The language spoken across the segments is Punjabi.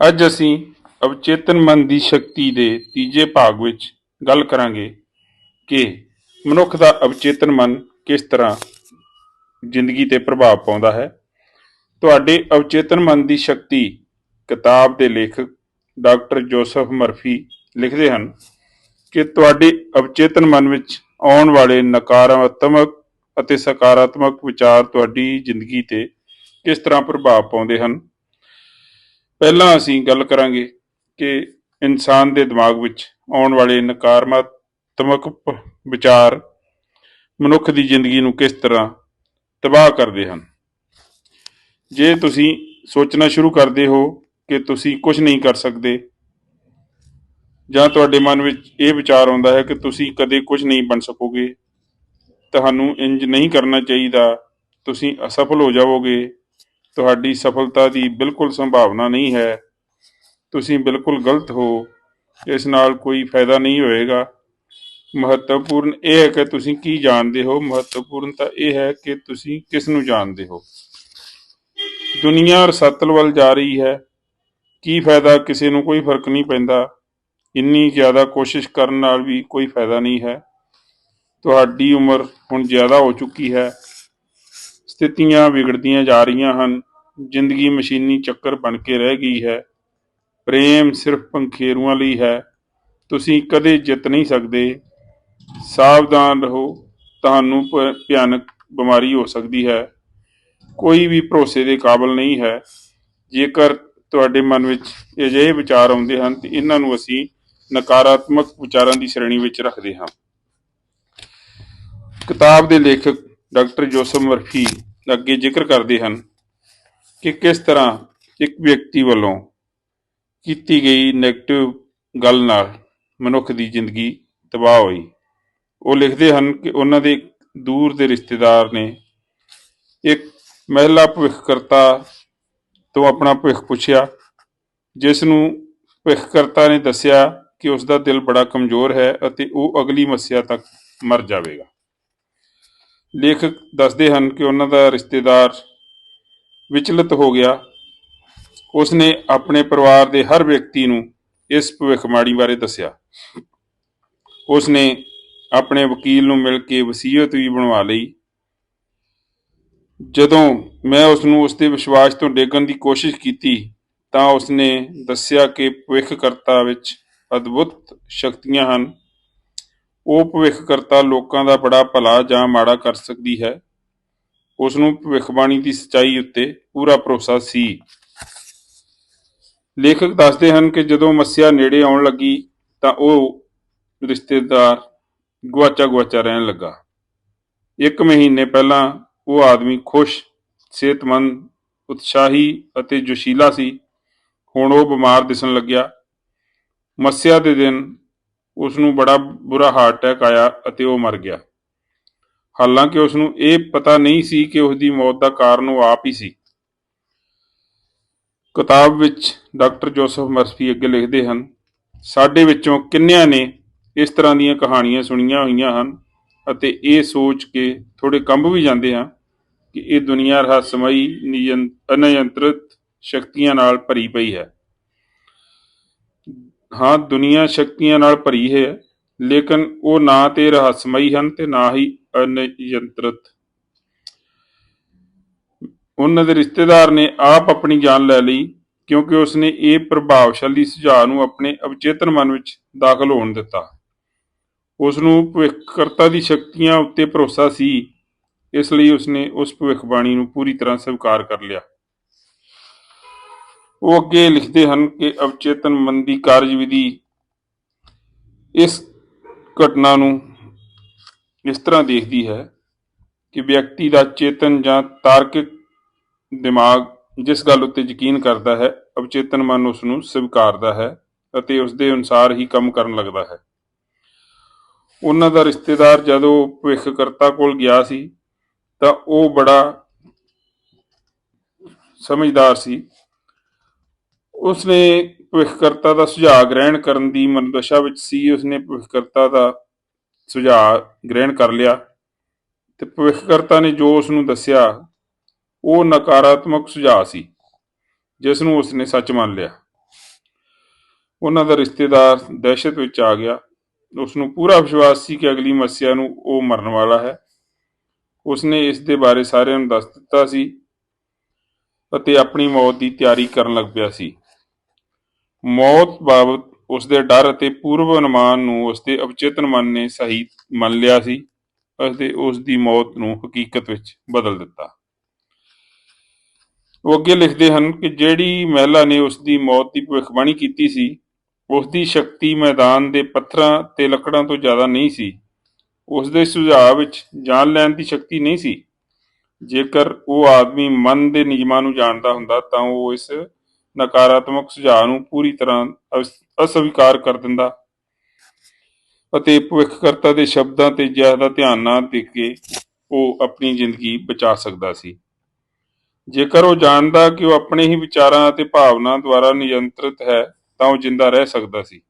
ਅੱਜ ਅਸੀਂ ਅਵਚੇਤਨ ਮਨ ਦੀ ਸ਼ਕਤੀ ਦੇ ਤੀਜੇ ਭਾਗ ਵਿੱਚ ਗੱਲ ਕਰਾਂਗੇ ਕਿ ਮਨੁੱਖ ਦਾ ਅਵਚੇਤਨ ਮਨ ਕਿਸ ਤਰ੍ਹਾਂ ਜ਼ਿੰਦਗੀ ਤੇ ਪ੍ਰਭਾਵ ਪਾਉਂਦਾ ਹੈ। ਤੁਹਾਡੇ ਅਵਚੇਤਨ ਮਨ ਦੀ ਸ਼ਕਤੀ ਕਿਤਾਬ ਦੇ ਲੇਖਕ ਡਾਕਟਰ ਜੋਸਫ ਮਰਫੀ ਲਿਖਦੇ ਹਨ ਕਿ ਤੁਹਾਡੇ ਅਵਚੇਤਨ ਮਨ ਵਿੱਚ ਆਉਣ ਵਾਲੇ ਨਕਾਰਾਤਮਕ ਅਤੇ ਸਕਾਰਾਤਮਕ ਵਿਚਾਰ ਤੁਹਾਡੀ ਜ਼ਿੰਦਗੀ ਤੇ ਕਿਸ ਤਰ੍ਹਾਂ ਪ੍ਰਭਾਵ ਪਾਉਂਦੇ ਹਨ। ਪਹਿਲਾਂ ਅਸੀਂ ਗੱਲ ਕਰਾਂਗੇ ਕਿ ਇਨਸਾਨ ਦੇ ਦਿਮਾਗ ਵਿੱਚ ਆਉਣ ਵਾਲੇ ਨਕਾਰਾਤਮਕ ਵਿਚਾਰ ਮਨੁੱਖ ਦੀ ਜ਼ਿੰਦਗੀ ਨੂੰ ਕਿਸ ਤਰ੍ਹਾਂ ਤਬਾਹ ਕਰਦੇ ਹਨ। ਜੇ ਤੁਸੀਂ ਸੋਚਣਾ ਸ਼ੁਰੂ ਕਰਦੇ ਹੋ ਕਿ ਤੁਸੀਂ ਕੁਝ ਨਹੀਂ ਕਰ ਸਕਦੇ, ਜਾਂ ਤੁਹਾਡੇ ਮਨ ਵਿੱਚ ਇਹ ਵਿਚਾਰ ਆਉਂਦਾ ਹੈ ਕਿ ਤੁਸੀਂ ਕਦੇ ਕੁਝ ਨਹੀਂ ਬਣ ਸਕੋਗੇ, ਤੁਹਾਨੂੰ ਇੰਜ ਨਹੀਂ ਕਰਨਾ ਚਾਹੀਦਾ, ਤੁਸੀਂ ਅਸਫਲ ਹੋ ਜਾਵੋਗੇ ਤੁਹਾਡੀ ਸਫਲਤਾ ਦੀ ਬਿਲਕੁਲ ਸੰਭਾਵਨਾ ਨਹੀਂ ਹੈ। ਤੁਸੀਂ ਬਿਲਕੁਲ ਗਲਤ ਹੋ। ਇਸ ਨਾਲ ਕੋਈ ਫਾਇਦਾ ਨਹੀਂ ਹੋਏਗਾ। ਮਹੱਤਵਪੂਰਨ ਇਹ ਹੈ ਕਿ ਤੁਸੀਂ ਕੀ ਜਾਣਦੇ ਹੋ? ਮਹੱਤਵਪੂਰਨ ਤਾਂ ਇਹ ਹੈ ਕਿ ਤੁਸੀਂ ਕਿਸ ਨੂੰ ਜਾਣਦੇ ਹੋ? ਦੁਨੀਆ ਰਸਤਲ ਵੱਲ ਜਾ ਰਹੀ ਹੈ। ਕੀ ਫਾਇਦਾ? ਕਿਸੇ ਨੂੰ ਕੋਈ ਫ਼ਰਕ ਨਹੀਂ ਪੈਂਦਾ। ਇੰਨੀ ਜ਼ਿਆਦਾ ਕੋਸ਼ਿਸ਼ ਕਰਨ ਨਾਲ ਵੀ ਕੋਈ ਫਾਇਦਾ ਨਹੀਂ ਹੈ। ਤੁਹਾਡੀ ਉਮਰ ਹੁਣ ਜ਼ਿਆਦਾ ਹੋ ਚੁੱਕੀ ਹੈ। ਸਥਿਤੀਆਂ ਵਿਗੜਦੀਆਂ ਜਾ ਰਹੀਆਂ ਹਨ। ਜ਼ਿੰਦਗੀ ਮਸ਼ੀਨੀ ਚੱਕਰ ਬਣ ਕੇ ਰਹਿ ਗਈ ਹੈ। ਪ੍ਰੇਮ ਸਿਰਫ ਪੰਖੇਰੂਆਂ ਲਈ ਹੈ। ਤੁਸੀਂ ਕਦੇ ਜਿੱਤ ਨਹੀਂ ਸਕਦੇ। ਸਾਵਧਾਨ ਰਹੋ। ਤੁਹਾਨੂੰ ਭ- ਭਿਆਨਕ ਬਿਮਾਰੀ ਹੋ ਸਕਦੀ ਹੈ। ਕੋਈ ਵੀ ਭਰੋਸੇ ਦੇ ਕਾਬਲ ਨਹੀਂ ਹੈ। ਜੇਕਰ ਤੁਹਾਡੇ ਮਨ ਵਿੱਚ ਅਜਿਹੇ ਵਿਚਾਰ ਆਉਂਦੇ ਹਨ, ਤੇ ਇਹਨਾਂ ਨੂੰ ਅਸੀਂ ਨਕਾਰਾਤਮਕ ਵਿਚਾਰਾਂ ਦੀ ਸ਼੍ਰੇਣੀ ਵਿੱਚ ਰੱਖਦੇ ਹਾਂ। ਕਿਤਾਬ ਦੇ ਲੇਖਕ ਡਾਕਟਰ ਜੋਸਫ ਮਰਫੀ ਅੱਗੇ ਜ਼ਿਕਰ ਕਰਦੇ ਹਨ। ਕਿ ਕਿਸ ਤਰ੍ਹਾਂ ਇੱਕ ਵਿਅਕਤੀ ਵੱਲੋਂ ਕੀਤੀ ਗਈ 네ਗੇਟਿਵ ਗੱਲ ਨਾਲ ਮਨੁੱਖ ਦੀ ਜ਼ਿੰਦਗੀ ਤਬਾਹ ਹੋਈ। ਉਹ ਲਿਖਦੇ ਹਨ ਕਿ ਉਹਨਾਂ ਦੇ ਦੂਰ ਦੇ ਰਿਸ਼ਤੇਦਾਰ ਨੇ ਇੱਕ ਮਹਿਲਾ ਭਵਿੱਖਕਰਤਾ ਤੋਂ ਆਪਣਾ ਭਵਿੱਖ ਪੁੱਛਿਆ, ਜਿਸ ਨੂੰ ਭਵਿੱਖਕਰਤਾ ਨੇ ਦੱਸਿਆ ਕਿ ਉਸ ਦਾ ਦਿਲ ਬੜਾ ਕਮਜ਼ੋਰ ਹੈ ਅਤੇ ਉਹ ਅਗਲੀ ਮੱਸਿਆ ਤੱਕ ਮਰ ਜਾਵੇਗਾ। ਲੇਖਕ ਦੱਸਦੇ ਹਨ ਕਿ ਉਹਨਾਂ ਦਾ ਰਿਸ਼ਤੇਦਾਰ ਵਿਚਲਿਤ ਹੋ ਗਿਆ। ਉਸਨੇ ਆਪਣੇ ਪਰਿਵਾਰ ਦੇ ਹਰ ਵਿਅਕਤੀ ਨੂੰ ਇਸ ਭਵਿੱਖਬਾਣੀ ਬਾਰੇ ਦੱਸਿਆ। ਉਸਨੇ ਆਪਣੇ ਵਕੀਲ ਨੂੰ ਮਿਲ ਕੇ ਵਸੀਅਤ ਵੀ ਬਣਵਾ ਲਈ। ਜਦੋਂ ਮੈਂ ਉਸ ਨੂੰ ਉਸ ਦੇ ਵਿਸ਼ਵਾਸ ਤੋਂ ਡੇਗਣ ਦੀ ਕੋਸ਼ਿਸ਼ ਕੀਤੀ, ਤਾਂ ਉਸਨੇ ਦੱਸਿਆ ਕਿ ਭਵਿੱਖਕਰਤਾ ਵਿੱਚ ਅਦਭੁਤ ਸ਼ਕਤੀਆਂ ਹਨ। ਉਹ ਭਵਿੱਖਕਰਤਾ ਲੋਕਾਂ ਦਾ ਬੜਾ ਭਲਾ ਜਾਂ ਮਾੜਾ ਕਰ ਸਕਦੀ ਹੈ। ਉਸ ਨੂੰ ਭਵਿੱਖਬਾਣੀ ਦੀ ਸਚਾਈ ਉੱਤੇ ਪੂਰਾ ਭਰੋਸਾ ਸੀ। ਲੇਖਕ ਦੱਸਦੇ ਹਨ ਕਿ ਜਦੋਂ ਮੱਸਿਆ ਨੇੜੇ ਆਉਣ ਲੱਗੀ ਤਾਂ ਉਹ ਰਿਸ਼ਤੇਦਾਰ ਗੁਆਚਾ ਗੁਆਚਾ ਰਹਿਣ ਲੱਗਾ। ਇੱਕ ਮਹੀਨੇ ਪਹਿਲਾਂ ਉਹ ਆਦਮੀ ਖੁਸ਼, ਸਿਹਤਮੰਦ, ਉਤਸ਼ਾਹੀ ਅਤੇ ਜੋਸ਼ੀਲਾ ਸੀ। ਹੁਣ ਉਹ ਬਿਮਾਰ ਦਿਸਣ ਲੱਗਿਆ। ਮੱਸਿਆ ਦੇ ਦਿਨ ਉਸ ਨੂੰ ਬੜਾ ਬੁਰਾ ਹਾਰਟ ਅਟੈਕ ਆਇਆ ਅਤੇ ਉਹ ਮਰ ਗਿਆ। ਹਾਲਾਂਕਿ ਉਸ ਨੂੰ ਇਹ ਪਤਾ ਨਹੀਂ ਸੀ ਕਿ ਉਸ ਦੀ ਮੌਤ ਦਾ ਕਾਰਨ ਉਹ ਆਪ ਹੀ ਸੀ। ਕਿਤਾਬ ਵਿੱਚ ਡਾਕਟਰ ਜੋਸਫ ਮਰਫੀ ਅੱਗੇ ਲਿਖਦੇ ਹਨ, ਸਾਡੇ ਵਿੱਚੋਂ ਕਿੰਨਿਆਂ ਨੇ ਇਸ ਤਰ੍ਹਾਂ ਦੀਆਂ ਕਹਾਣੀਆਂ ਸੁਣੀਆਂ ਹੋਈਆਂ ਹਨ ਅਤੇ ਇਹ ਸੋਚ ਕੇ ਥੋੜੇ ਕੰਬ ਵੀ ਜਾਂਦੇ ਹਾਂ ਕਿ ਇਹ ਦੁਨੀਆ ਰਹੱਸਮਈ, ਨਿਯੰ- ਅਨਿਯੰਤਰਿਤ ਸ਼ਕਤੀਆਂ ਨਾਲ ਭਰੀ ਪਈ ਹੈ। ਹਾਂ, ਦੁਨੀਆ ਸ਼ਕਤੀਆਂ ਨਾਲ ਭਰੀ ਹੈ, ਲੇਕਿਨ ਉਹ ਨਾ ਤੇ ਰਹੱਸਮਈ ਹਨ ਤੇ ਨਾ ਹੀ ਅਨਿਯੰਤਰਿਤ ਉਹਨਾਂ ਦੇ ਰਿਸ਼ਤੇਦਾਰ ਨੇ ਆਪ ਆਪਣੀ ਜਾਨ ਲੈ ਲਈ, ਕਿਉਂਕਿ ਉਸਨੇ ਇਹ ਪ੍ਰਭਾਵਸ਼ਾਲੀ ਸੁਝਾਅ ਨੂੰ ਆਪਣੇ ਅਵਚੇਤਨ ਮਨ ਵਿੱਚ ਦਾਖਲ ਹੋਣ ਦਿੱਤਾ। ਉਸ ਨੂੰ ਭਵਿੱਖਕਰਤਾ ਦੀ ਸ਼ਕਤੀਆਂ ਉੱਤੇ ਭਰੋਸਾ ਸੀ, ਇਸ ਲਈ ਉਸਨੇ ਉਸ ਭਵਿੱਖਬਾਣੀ ਨੂੰ ਪੂਰੀ ਤਰ੍ਹਾਂ ਸਵੀਕਾਰ ਕਰ ਲਿਆ। ਉਹ ਅੱਗੇ ਲਿਖਦੇ ਹਨ ਕਿ ਅਵਚੇਤਨ ਮਨ ਦੀ ਕਾਰਜਵਿਧੀ ਇਸ ਘਟਨਾ ਨੂੰ ਇਸ ਤਰ੍ਹਾਂ ਦੇਖਦੀ ਹੈ ਕਿ ਵਿਅਕਤੀ ਦਾ ਚੇਤਨ ਜਾਂ ਤਾਰਕਿਕ ਦਿਮਾਗ ਜਿਸ ਗੱਲ ਉੱਤੇ ਯਕੀਨ ਕਰਦਾ ਹੈ, ਅਵਚੇਤਨ ਮਨ ਉਸ ਨੂੰ ਸਵੀਕਾਰਦਾ ਹੈ ਅਤੇ ਉਸ ਦੇ ਅਨੁਸਾਰ ਹੀ ਕੰਮ ਕਰਨ ਲੱਗਦਾ ਹੈ। ਉਹਨਾਂ ਦਾ ਰਿਸ਼ਤੇਦਾਰ ਜਦੋਂ ਭਵਿੱਖਕਰਤਾ ਕੋਲ ਗਿਆ ਸੀ, ਤਾਂ ਉਹ ਬੜਾ ਸਮਝਦਾਰ ਸੀ। ਉਸਨੇ ਭਵਿੱਖਕਰਤਾ ਦਾ ਸੁਝਾਅ ਗ੍ਰਹਿਣ ਕਰਨ ਦੀ ਮਨਦਸ਼ਾ ਵਿੱਚ ਸੀ। ਉਸਨੇ ਭਵਿੱਖਕਰਤਾ ਦਾ ਸੁਝਾਅ ਗ੍ਰਹਿਣ ਕਰ ਲਿਆ ਤੇ ਭਵਿੱਖਕਰਤਾ ਨੇ ਜੋ ਉਸ ਨੂੰ ਦੱਸਿਆ, ਉਹ ਨਕਾਰਾਤਮਕ ਸੁਝਾਅ ਸੀ ਜਿਸ ਨੂੰ ਉਸਨੇ ਸੱਚ ਮੰਨ ਲਿਆ। ਉਹਨਾਂ ਦਾ ਰਿਸ਼ਤੇਦਾਰ ਦਹਿਸ਼ਤ ਵਿੱਚ ਆ ਗਿਆ। ਉਸ ਨੂੰ ਪੂਰਾ ਵਿਸ਼ਵਾਸ ਸੀ ਕਿ ਅਗਲੀ ਮੱਸਿਆ ਨੂੰ ਉਹ ਮਰਨ ਵਾਲਾ ਹੈ। ਉਸਨੇ ਇਸ ਦੇ ਬਾਰੇ ਸਾਰਿਆਂ ਨੂੰ ਦੱਸ ਦਿੱਤਾ ਸੀ ਅਤੇ ਆਪਣੀ ਮੌਤ ਦੀ ਤਿਆਰੀ ਕਰਨ ਲੱਗ ਪਿਆ ਸੀ। ਮੌਤ ਬਾਬਤ ਉਸਦੇ ਡਰ ਅਤੇ ਪੂਰਵ ਅਨੁਮਾਨ ਨੂੰ ਉਸਦੇ ਅਵਚੇਤਨ ਮਨ ਨੇ ਸਹੀ ਮੰਨ ਲਿਆ ਸੀ ਅਤੇ ਉਸ ਦੀ ਮੌਤ ਨੂੰ ਹਕੀਕਤ ਵਿੱਚ ਬਦਲ ਦਿੱਤਾ। ਉਹ ਅੱਗੇ ਲਿਖਦੇ ਹਨ ਕਿ ਜਿਹੜੀ ਮਹਿਲਾ ਨੇ ਉਸ ਦੀ ਮੌਤ ਦੀ ਭਵਿੱਖਬਾਣੀ ਕੀਤੀ ਸੀ, ਉਸ ਦੀ ਸ਼ਕਤੀ ਮੈਦਾਨ ਦੇ ਪੱਥਰਾਂ ਤੇ ਲੱਕੜਾਂ ਤੋਂ ਜ਼ਿਆਦਾ ਨਹੀਂ ਸੀ। ਉਸ ਦੇ ਸੁਝਾਅ ਵਿੱਚ ਜਾਨ ਲੈਣ ਦੀ ਸ਼ਕਤੀ ਨਹੀਂ ਸੀ। ਜੇਕਰ ਉਹ ਆਦਮੀ ਮਨ ਦੇ ਨਿਯਮਾਂ ਨੂੰ ਜਾਣਦਾ ਹੁੰਦਾ ਤਾਂ ਉਹ ਇਸ ਨਕਾਰਾਤਮਕ ਸੁਝਾਅ ਨੂੰ ਪੂਰੀ ਤਰ੍ਹਾਂ ਅਸਵੀਕਾਰ ਕਰ ਦਿੰਦਾ। ਅਤੇ ਭਵਿੱਖਕਰਤਾ ਦੇ ਸ਼ਬਦਾਂ ਤੇ ਜ਼ਿਆਦਾ ਧਿਆਨ ਨਾ ਦੇ ਕੇ ਉਹ ਆਪਣੀ ਜ਼ਿੰਦਗੀ ਬਚਾ ਸਕਦਾ ਸੀ। ਜੇਕਰ ਉਹ ਜਾਣਦਾ ਕਿ ਉਹ ਆਪਣੇ ਹੀ ਵਿਚਾਰਾਂ ਅਤੇ ਭਾਵਨਾ ਦੁਆਰਾ ਨਿਯੰਤਰਿਤ ਹੈ, ਤਾਂ ਉਹ ਜਿੰਦਾ ਰਹਿ ਸਕਦਾ ਸੀ।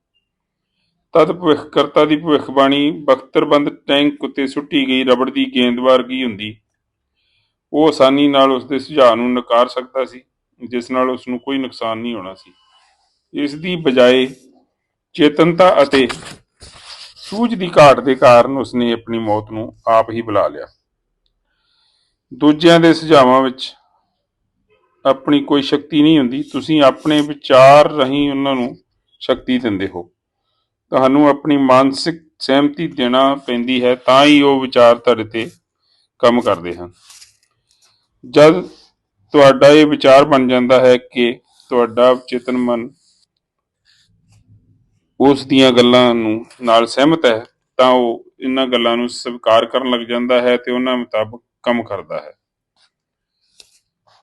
ਤਦ ਭਵਿੱਖਕਰਤਾ ਦੀ ਭਵਿੱਖਬਾਣੀ ਬਖਤਰਬੰਦ ਟੈਂਕ ਉੱਤੇ ਸੁੱਟੀ ਗਈ ਰਬੜ ਦੀ ਗੇਂਦ ਵਰਗੀ ਹੁੰਦੀ, ਉਹ ਆਸਾਨੀ ਨਾਲ ਉਸ ਦੇ ਸੁਝਾਅ ਨੂੰ ਨਕਾਰ ਸਕਦਾ ਸੀ। ਜਿਸ ਨਾਲ ਉਸ ਨੂੰ ਕੋਈ ਨੁਕਸਾਨ ਨਹੀਂ ਹੋਣਾ ਸੀ। ਇਸ ਦੀ ਬਜਾਏ ਚੇਤਨਤਾ ਅਤੇ ਸੂਝ ਦੀ ਘਾਟ ਦੇ ਕਾਰਨ ਉਸਨੇ ਆਪਣੀ ਮੌਤ ਨੂੰ ਆਪ ਹੀ ਬੁਲਾ ਲਿਆ। ਦੂਜਿਆਂ ਦੇ ਸੁਝਾਵਾਂ ਵਿੱਚ ਆਪਣੀ ਕੋਈ ਸ਼ਕਤੀ ਨਹੀਂ ਹੁੰਦੀ। ਤੁਸੀਂ ਆਪਣੇ ਵਿਚਾਰ ਰਾਹੀਂ ਉਹਨਾਂ ਨੂੰ ਸ਼ਕਤੀ ਦਿੰਦੇ ਹੋ। ਤੁਹਾਨੂੰ ਆਪਣੀ ਮਾਨਸਿਕ ਸਹਿਮਤੀ ਦੇਣਾ ਪੈਂਦੀ ਹੈ, ਤਾਂ ਹੀ ਉਹ ਵਿਚਾਰ ਤੁਹਾਡੇ ਤੇ ਕੰਮ ਕਰਦੇ ਹਨ। ਜਦ ਤੁਹਾਡਾ ਇਹ ਵਿਚਾਰ ਬਣ ਜਾਂਦਾ ਹੈ ਕਿ ਤੁਹਾਡਾ ਚੇਤਨ ਮਨ ਉਸ ਦੀਆਂ ਗੱਲਾਂ ਨੂੰ ਨਾਲ ਸਹਿਮਤ ਹੈ, ਤਾਂ ਉਹ ਇਹਨਾਂ ਗੱਲਾਂ ਨੂੰ ਸਵੀਕਾਰ ਕਰਨ ਲੱਗ ਜਾਂਦਾ ਹੈ ਤੇ ਉਹਨਾਂ ਮੁਤਾਬਕ ਕੰਮ ਕਰਦਾ ਹੈ।